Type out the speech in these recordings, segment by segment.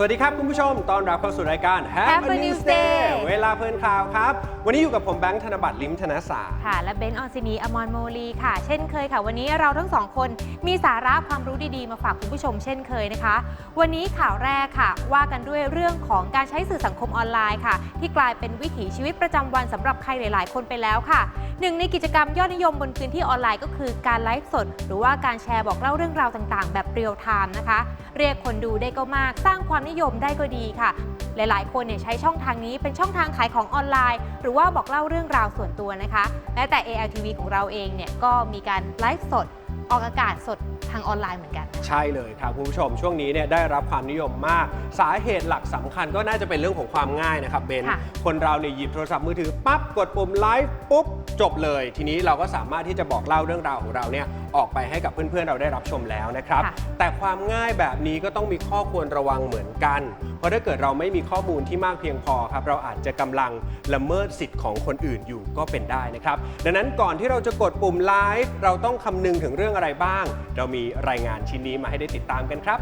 สวัสดีครับคุณผู้ชม ตอนรับเข้าสู่รายการ Have Have a a News News Day Day เวลาเพลินข่าวครับ วันนี้อยู่กับผมแบงค์ธนบัตรลิมธนสารค่ะ และเบนซ์ออนซินีอมรโมลีค่ะ เช่นเคยค่ะ วันนี้เราทั้งสองคนมีสาระความรู้ดีๆ มาฝากคุณผู้ชมเช่นเคยนะคะ วันนี้ข่าวแรกค่ะ ว่ากันด้วยเรื่องของการใช้สื่อสังคมออนไลน์ค่ะ ที่กลายเป็นวิถีชีวิตประจำวันสำหรับใครหลาย ๆ คนไปแล้วค่ะหนึ่งในกิจกรรมยอดนิยมบนพื้นที่ออนไลน์ก็คือการไลฟ์สด หรือว่าการแชร์บอกเล่าเรื่องราวต่าง ๆ แบบเรียลไทม์นะคะ เรียกคนดูได้ก็มากสร้างความนิยมได้ก็ดีค่ะ หลายๆ คนเนี่ยใช้ช่องทางนี้เป็นช่องทางขายของออนไลน์ หรือว่าบอกเล่าเรื่องราวส่วนตัวนะคะแม้แต่ ALTV ของเราเองเนี่ยก็มีการไลฟ์สด ออกอากาศสดทางออนไลน์เหมือนกัน ใช่เลยครับคุณผู้ชมช่วงนี้เนี่ยได้รับความนิยมมาก สาเหตุหลักสำคัญก็น่าจะเป็นเรื่องของความง่ายนะครับเบนค่ะ คนเราเนี่ยหยิบโทรศัพท์มือถือปั๊บกดปุ่มไลฟ์ปุ๊บจบเลย ทีนี้เราก็สามารถที่จะบอกเล่าเรื่องราวของเราเนี่ยออกไปให้กับเพื่อนๆเราได้รับชมแล้วนะครับ ค่ะ แต่ความง่ายแบบนี้ก็ต้องมีข้อควรระวังเหมือนกัน เพราะถ้าเกิดเราไม่มีข้อมูลที่มากเพียงพอครับ เราอาจจะกำลังละเมิดสิทธิ์ของคนอื่นอยู่ก็เป็นได้นะครับ ดังนั้นก่อนที่เราจะกดปุ่มไลฟ์เราต้องคำนึงถึงเรื่องอะไรบ้าง เรามีรายงานชิ้นนี้มาให้ได้ติดตามกันครับ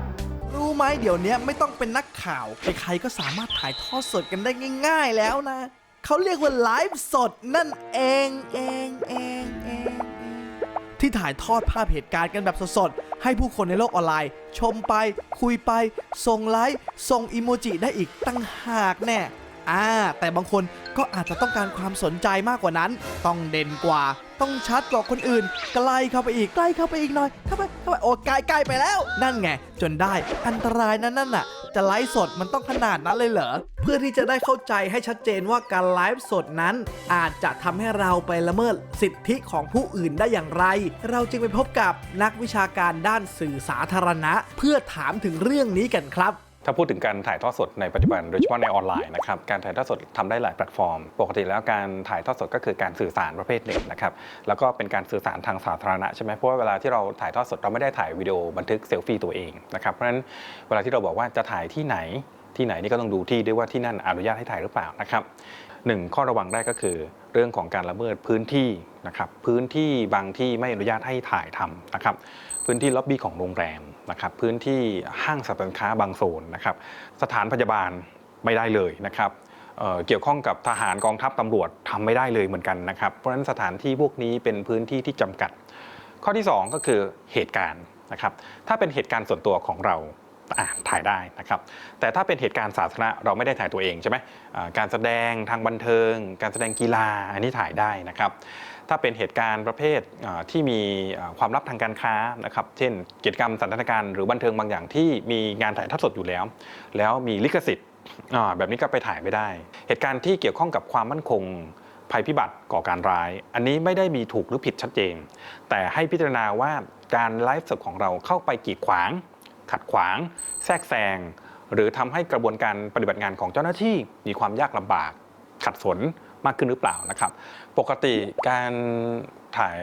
รู้ไหมเดี๋ยวนี้ไม่ต้องเป็นนักข่าว ใครๆก็สามารถถ่ายทอดสดกันได้ง่าย ๆ แล้วนะ เขาเรียกว่าไลฟ์สดนั่นเองเองเองเองเองที่ถ่ายทอดภาพเหตุการณ์กันแบบสดๆ ให้ผู้คนในโลกออนไลน์ ชมไป คุยไป ส่งไลค์ส่งอีโมจิได้อีกตั้งหากแน่อ่าแต่บางคน ก็อาจจะต้องการความสนใจมากกว่านั้น ต้องเด่นกว่า ต้องชัดกว่าคนอื่น ใกล้เข้าไปอีก ใกล้เข้าไปอีกหน่อยเข้าไปเข้าไปโอ้ใกล้ใกล้ไปแล้ว นั่นไง จนได้ อันตรายนั่นนั่นน่ะ จะไลฟ์สดมันต้องขนาดนั้นเลยเหรอ เพื่อที่จะได้เข้าใจให้ชัดเจนว่าการไลฟ์สดนั้น อาจจะทำให้เราไปละเมิดสิทธิของผู้อื่นได้อย่างไร เราจึงไปพบกับนักวิชาการด้านสื่อสาธารณะ เพื่อถามถึงเรื่องนี้กันครับ ถ้าพูดถึงการถ่ายทอดสดในปัจจุบันโดยเฉพาะในออนไลน์นะครับการถ่ายทอดสดทำได้หลายแพลตฟอร์ม ปกติแล้วการถ่ายทอดสดก็คือการสื่อสารประเภทหนึ่งนะครับแล้วก็เป็นการสื่อสารทางสาธารณะใช่ไหมเพราะว่าเวลาที่เราถ่ายทอดสดเราไม่ได้ถ่ายวิดีโอบันทึกเซลฟี่ตัวเองนะครับเพราะฉะนั้นเวลาที่เราบอกว่าจะถ่ายที่ไหนที่ไหนนี่ก็ต้องดูที่ด้วยว่าที่นั่นอนุญาตให้ถ่ายหรือเปล่านะครับหนึ่งข้อระวังแรกก็คือเรื่องของการละเมิดพื้นที่นะครับพื้นที่บางที่ไม่อนุญาตให้ถ่ายทำนะครับ พื้นที่ล็อบบี้ของโรงแรมนะครับพื้นที่ห้างสรรพสินค้าบางโซนนะครับสถานพยาบาลไม่ได้เลยนะครับเกี่ยวข้องกับทหารกองทัพตำรวจทำไม่ได้เลยเหมือนกันนะครับ เพราะฉะนั้นสถานที่พวกนี้เป็นพื้นที่ที่จำกัด ข้อที่ 2 ก็คือเหตุการณ์นะครับถ้าเป็นเหตุการณ์ส่วนตัวของเราอะถ่ายได้นะครับ แต่ถ้าเป็นเหตุการณ์สาธารณะเราไม่ได้ถ่ายตัวเองใช่ไหมการแสดงทางบันเทิง การแสดงกีฬาอันนี้ถ่ายได้นะครับ ถ้าเป็นเหตุการณ์ประเภทที่มีความลับทางการค้านะครับเช่นกิจกรรมสันทนาการหรือบันเทิงบางอย่างที่มีงานถ่ายทอดสดอยู่แล้ว แล้วมีลิขสิทธิ์แบบนี้ก็ไปถ่ายไม่ได้ เหตุการณ์ที่เกี่ยวข้องกับความมั่นคงภัยพิบัติก่อการร้าย อันนี้ไม่ได้มีถูกหรือผิดชัดเจน แต่ให้พิจารณาว่าการไลฟ์สดของเราเข้าไปกีดขวาง ขัดขวาง แทรกแซง หรือทำให้กระบวนการปฏิบัติงานของเจ้าหน้าที่มีความยากลำบาก ขัดสน มากขึ้นหรือเปล่านะครับ ปกติการถ่าย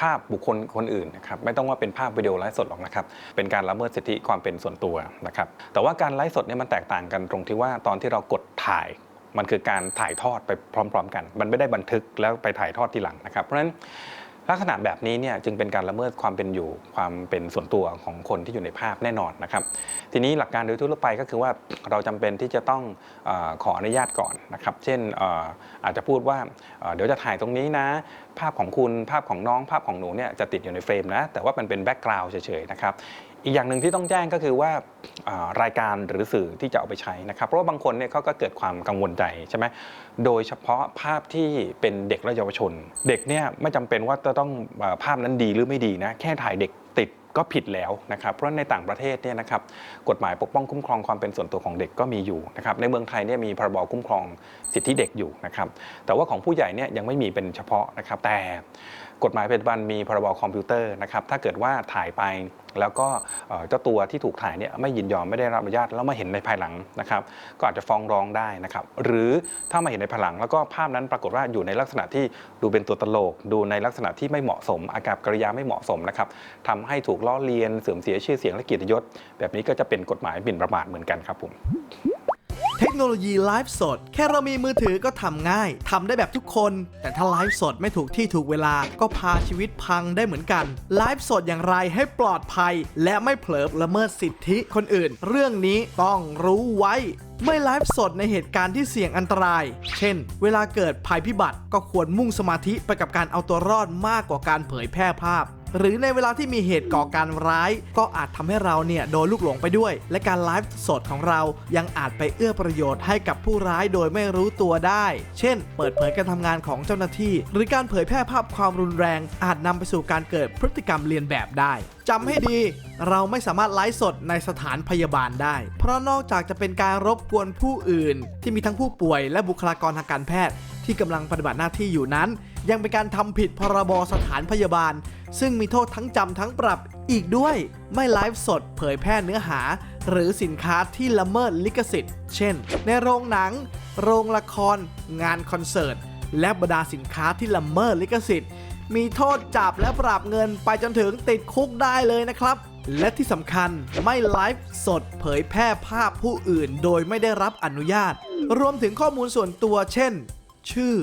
ภาพบุคคลคนอื่นนะครับไม่ต้องว่าเป็นภาพวิดีโอไลฟ์สดหรอกนะครับ เป็นการละเมิดสิทธิความเป็นส่วนตัวนะครับ แต่ว่าการไลฟ์สดเนี่ยมันแตกต่างกันตรงที่ว่าตอนที่เรากดถ่ายมันคือการถ่ายทอดไปพร้อม ๆ กัน มันไม่ได้บันทึกแล้วไปถ่ายทอดทีหลังนะครับ เพราะฉะนั้นลักษณะแบบนี้เนี่ยจึงเป็นการละเมิดความเป็นอยู่ความเป็นส่วนตัวของคนที่อยู่ในภาพแน่นอนนะครับ ทีนี้หลักการโดยทั่วไปก็คือว่าเราจำเป็นที่จะต้องอขออนุญาตก่อนนะครับ เช่นอาจจะพูดว่าเดี๋ยวจะถ่ายตรงนี้นะ ภาพของคุณภาพของน้องภาพของหนูเนี่ยจะติดอยู่ในเฟรมนะแต่ว่ามันเป็นแบ็กกราวด์เฉยๆนะครับอีกอย่างหนึ่งที่ต้องแจ้งก็คือว่ารายการหรือสื่อที่จะเอาไปใช้นะครับ เพราะว่าบางคนเนี่ยเขาก็เกิดความกังวลใจใช่ไหมโดยเฉพาะภาพที่เป็นเด็กและเยาวชน เด็กเนี่ยไม่จำเป็นว่าจะต้องภาพนั้นดีหรือไม่ดีนะแค่ถ่ายเด็ก ก็ผิดแล้วนะครับเพราะในต่างประเทศเนี่ยนะครับกฎหมายปกป้องคุ้มครองความเป็นส่วนตัวของเด็กก็มีอยู่นะครับในเมืองไทยเนี่ยมีพรบคุ้มครองสิทธิเด็กอยู่นะครับแต่ว่าของผู้ใหญ่เนี่ยยังไม่มีเป็นเฉพาะนะครับแต่ กฎหมายปัจจุบันมีพรบคอมพิวเตอร์นะครับถ้าเกิดว่าถ่ายไปแล้วก็เจ้าตัวที่ถูกถ่ายเนี่ยไม่ยินยอมไม่ได้รับอนุญาตแล้วมาเห็นในภายหลังนะครับก็อาจจะฟ้องร้องได้นะครับหรือถ้ามาเห็นในภายหลัง แล้วก็ภาพนั้นปรากฏว่าอยู่ในลักษณะที่ดูเป็นตัวตลก ดูในลักษณะที่ไม่เหมาะสม อากับกริยาไม่เหมาะสมนะครับทำให้ถูกล้อเลียนเสื่อมเสียชื่อเสียงและเกียรติยศ แบบนี้ก็จะเป็นกฎหมายหมิ่นประมาทเหมือนกันครับผม เทคโนโลยีไลฟ์สด แค่เรามีมือถือก็ทำง่ายทำได้แบบทุกคน แต่ถ้าไลฟ์สดไม่ถูกที่ถูกเวลาก็พาชีวิตพังได้เหมือนกันไลฟ์สดอย่างไรให้ปลอดภัย และไม่เผลอละเมิดสิทธิคนอื่น เรื่องนี้ต้องรู้ไว้ไม่ไลฟ์สดในเหตุการณ์ที่เสี่ยงอันตราย เช่น เวลาเกิดภัยพิบัติก็ควรมุ่งสมาธิไปกับการเอาตัวรอดมากกว่าการเผยแพร่ภาพ หรือในเวลาที่มีเหตุก่อการร้าย ก็อาจทำให้เราเนี่ยโดนลูกหลงไปด้วย และการไลฟ์สดของเรายังอาจไปเอื้อประโยชน์ให้กับผู้ร้ายโดยไม่รู้ตัวได้ เช่น เปิดเผยการทำงานของเจ้าหน้าที่ หรือการเผยแพร่ภาพความรุนแรง อาจนำไปสู่การเกิดพฤติกรรมเลียนแบบได้จำให้ดีเราไม่สามารถไลฟ์สดในสถานพยาบาลได้ เพราะนอกจากจะเป็นการรบกวนผู้อื่น ที่มีทั้งผู้ป่วยและบุคลากรทางการแพทย์ ที่กำลังปฏิบัติหน้าที่อยู่นั้น ยังเป็นการทำผิดพรบสถานพยาบาล ซึ่งมีโทษทั้งจำทั้งปรับอีกด้วย ไม่ไลฟ์สดเผยแพร่เนื้อหา หรือสินค้าที่ละเมิดลิขสิทธิ์ เช่น ในโรงหนัง โรงละคร งานคอนเสิร์ต และบรรดาสินค้าที่ละเมิดลิขสิทธิ์ มีโทษจับและปรับเงินไปจนถึงติดคุกได้เลยนะครับและที่สำคัญไม่ไลฟ์สดเผยแพร่ภาพผู้อื่นโดยไม่ได้รับอนุญาต รวมถึงข้อมูลส่วนตัวเช่น ชื่อ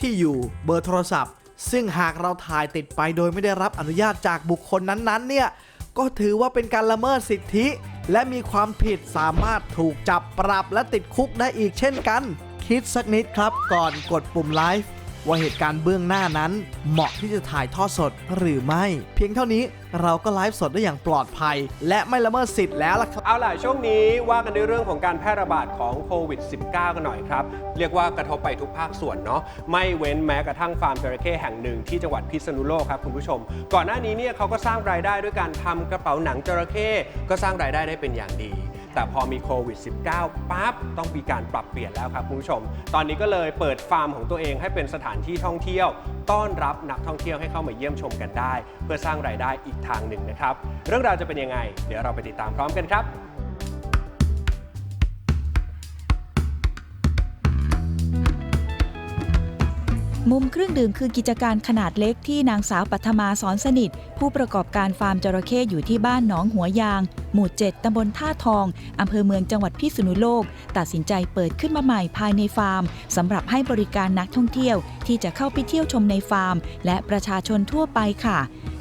ที่อยู่ เบอร์โทรศัพท์ ซึ่งหากเราถ่ายติดไปโดยไม่ได้รับอนุญาตจากบุคคลนั้นๆ เนี่ย ก็ถือว่าเป็นการละเมิดสิทธิ และมีความผิดสามารถถูกจับปรับและติดคุกได้อีกเช่นกัน คิดสักนิดครับก่อนกดปุ่มไลฟ์ ว่าเหตุการณ์เบื้องหน้านั้น เหมาะที่จะถ่ายทอดสดหรือไม่ เพียงเท่านี้เราก็ไลฟ์สดได้อย่างปลอดภัย และไม่ละเมิดสิทธิ์แล้วล่ะครับ เอาล่ะ ช่วงนี้ว่ากันในเรื่องของการแพร่ระบาดของโควิด -19 กันหน่อยครับ เรียกว่ากระทบไปทุกภาคส่วนเนาะไม่เว้นแม้กระทั่งฟาร์มจระเข้แห่งหนึ่งที่จังหวัดพิษณุโลกครับคุณผู้ชม ก่อนหน้านี้เนี่ยเขาก็สร้างรายได้ด้วยการทำกระเป๋าหนังจระเข้ก็สร้างรายได้ได้เป็นอย่างดี แต่พอมีโควิด -19 ปั๊บต้องมีการปรับเปลี่ยนแล้วครับคุณผู้ชม ตอนนี้ก็เลยเปิดฟาร์มของตัวเองให้เป็นสถานที่ท่องเที่ยว ต้อนรับนักท่องเที่ยวให้เข้ามาเยี่ยมชมกันได้ เพื่อสร้างรายได้อีกทางหนึ่งนะครับ เรื่องราวจะเป็นยังไง เดี๋ยวเราไปติดตามพร้อมกันครับ มุมเครื่องดื่มคือกิจการขนาดเล็กที่นางสาวปัทมาสอนสนิท ผู้ประกอบการฟาร์มจระเข้อยู่ที่บ้านหนองหัวยาง หมู่ 7 ตำบลท่าทอง อำเภอเมืองจังหวัดพิษณุโลก ตัดสินใจเปิดขึ้นมาใหม่ภายในฟาร์มสำหรับให้บริการนักท่องเที่ยว ที่จะเข้าไปเที่ยวชมในฟาร์ม และประชาชนทั่วไปค่ะ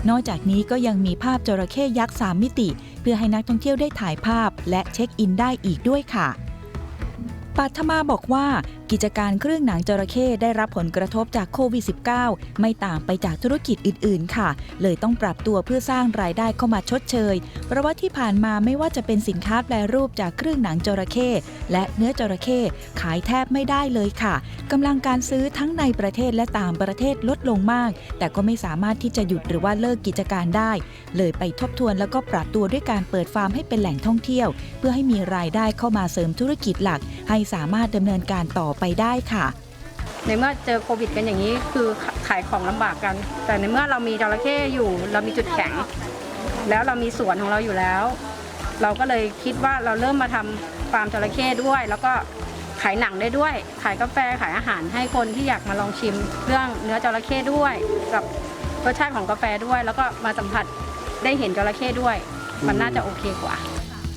นอกจากนี้ก็ยังมีภาพจระเข้ยักษ์สามมิติ เพื่อให้นักท่องเที่ยวได้ถ่ายภาพ และเช็คอินได้อีกด้วยค่ะปัทมาบอกว่า กิจการเครื่องหนังจระเข้ได้รับผลกระทบจากโควิด -19 ไม่ต่างไปจากธุรกิจอื่น ๆ ค่ะ เลยต้องปรับตัวเพื่อสร้างรายได้เข้ามาชดเชย เพราะว่าที่ผ่านมาไม่ว่าจะเป็นสินค้าแปรรูปจากเครื่องหนังจระเข้และเนื้อจระเข้ขายแทบไม่ได้เลยค่ะกำลังการซื้อทั้งในประเทศและต่างประเทศลดลงมาก แต่ก็ไม่สามารถที่จะหยุดหรือว่าเลิกกิจการได้ เลยไปทบทวนแล้วก็ปรับตัวด้วยการเปิดฟาร์มให้เป็นแหล่งท่องเที่ยว เพื่อให้มีรายได้เข้ามาเสริมธุรกิจหลัก ให้สามารถดำเนินการต่อไปได้ค่ะ ในเมื่อเจอโควิดกันอย่างนี้คือขายของลำบากกัน แต่ในเมื่อเรามีจระเข้อยู่ เรามีจุดแข็ง แล้วเรามีสวนของเราอยู่แล้ว เราก็เลยคิดว่าเราเริ่มมาทำฟาร์มจระเข้ด้วย แล้วก็ขายหนังได้ด้วย ขายกาแฟขายอาหารให้คนที่อยากมาลองชิมเรื่องเนื้อจระเข้ด้วย กับรสชาติของกาแฟด้วย แล้วก็มาสัมผัสได้เห็นจระเข้ด้วย มันน่าจะโอเคกว่า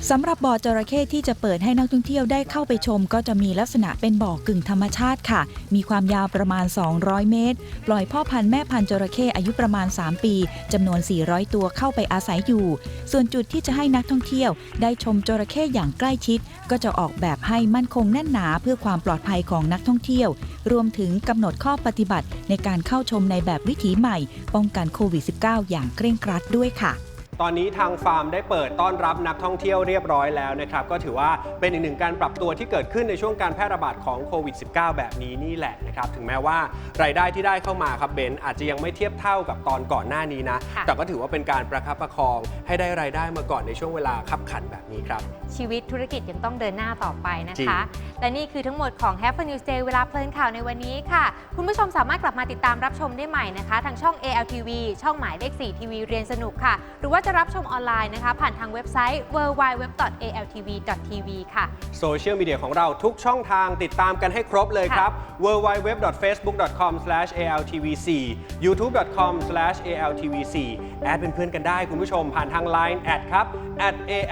สำหรับบ่อจระเข้ที่จะเปิดให้นักท่องเที่ยวได้เข้าไปชม ก็จะมีลักษณะเป็นบ่อกึ่งธรรมชาติค่ะ มีความยาวประมาณ 200 เมตร ปล่อยพ่อพันธุ์แม่พันธุ์จระเข้อายุประมาณ 3 ปีจำนวน 400 ตัวเข้าไปอาศัยอยู่ ส่วนจุดที่จะให้นักท่องเที่ยว ได้ชมจระเข้อย่างใกล้ชิด ก็จะออกแบบให้มั่นคงแน่นหนาเพื่อความปลอดภัยของนักท่องเที่ยว รวมถึงกำหนดข้อปฏิบัติในการเข้าชมในแบบวิถีใหม่ ป้องกันโควิด -19 อย่างเคร่งครัดด้วยค่ะ ตอนนี้ทางฟาร์มได้เปิดต้อนรับนักท่องเที่ยวเรียบร้อยแล้วนะครับก็ถือว่าเป็นอีกหนึ่งการปรับตัวที่เกิดขึ้นในช่วงการแพร่ระบาดของโควิด -19 แบบนี้นี่แหละนะครับถึงแม้ว่ารายได้ที่ได้เข้ามาครับเบนอาจจะยังไม่เทียบเท่ากับตอนก่อนหน้านี้นะ ค่ะ แต่ก็ถือว่าเป็นการประคับประคองให้ได้รายได้มาก่อนในช่วงเวลาคับขันแบบนี้ครับ ชีวิตธุรกิจยังต้องเดินหน้าต่อไปนะจริง คะ และนี่คือทั้งหมดของ Have a News Day เวลาเพลินข่าวในวันนี้ค่ะ คุณผู้ชมสามารถกลับมาติดตามรับชมได้ใหม่นะคะ ทางช่อง ALTV ช่องหมายเลข 4 ทีวีเรียนสนุกค่ะ หรือว่าจะรับชมออนไลน์นะคะ ผ่านทางเว็บไซต์ www.altv.tv ค่ะ โซเชียลมีเดียของเราทุกช่องทางติดตามกันให้ครบเลยครับ www.facebook.com/altvc youtube.com/altvc แอดเป็นเพื่อนกันได้คุณผู้ชมผ่านทาง Line แอดครับ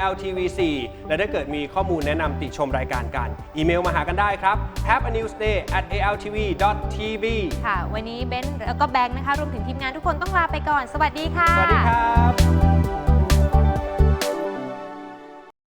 @altvc และถ้าเกิดมีข้อมูลแนะนำติชมรายการกัน อีเมลมาหากันได้ครับ have a newsday at altv.tv ค่ะ วันนี้เบนซ์แล้วก็แบงค์นะคะ รวมถึงทีมงานทุกคนต้องลาไปก่อน สวัสดีค่ะ สวัสดีครับ